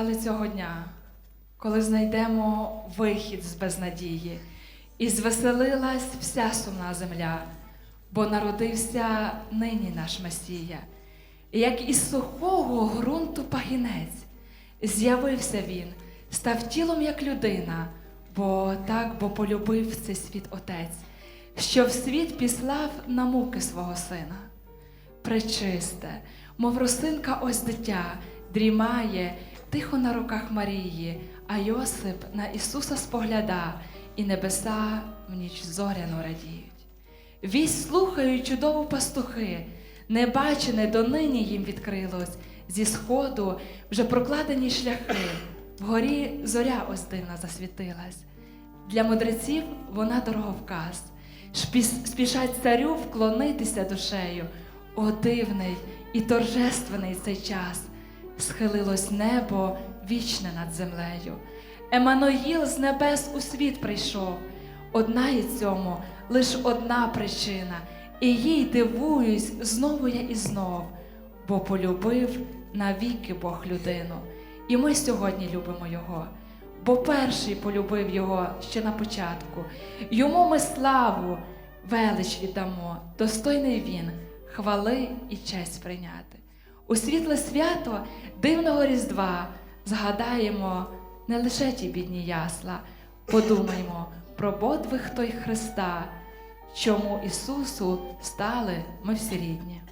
чекали цього дня, коли знайдемо вихід з безнадії, і звеселилась вся сумна земля, бо народився нині наш Месія. І Як із сухого ґрунту пагінець, з'явився він, став тілом як людина, бо так бо полюбив цей світ Отець, що в світ післав на муки свого сина. Пречисте, мов росинка ось дитя, дрімає тихо на руках Марії, а Йосип на Ісуса спогляда, і небеса в ніч зоряну радіють. Вість слухають чудову пастухи, небачене донині їм відкрилось, зі сходу вже прокладені шляхи, вгорі зоря ось дивна засвітилась. Для мудреців вона дороговказ, спішать царю вклонитися душею. О, дивний і торжественний цей час, схилилось небо вічне над землею. Еммануїл з небес у світ прийшов. Одна і цьому лиш одна причина, і їй дивуюсь знову я і знов, бо полюбив навіки Бог людину. І ми сьогодні любимо Його, бо перший полюбив Його ще на початку. Йому ми славу, велич віддамо, достойний Він, хвали і честь прийняти. У світле свято дивного Різдва згадаємо не лише ті бідні ясла, подумаймо про подвиг той Христа, чому Ісусу стали ми всі рідні.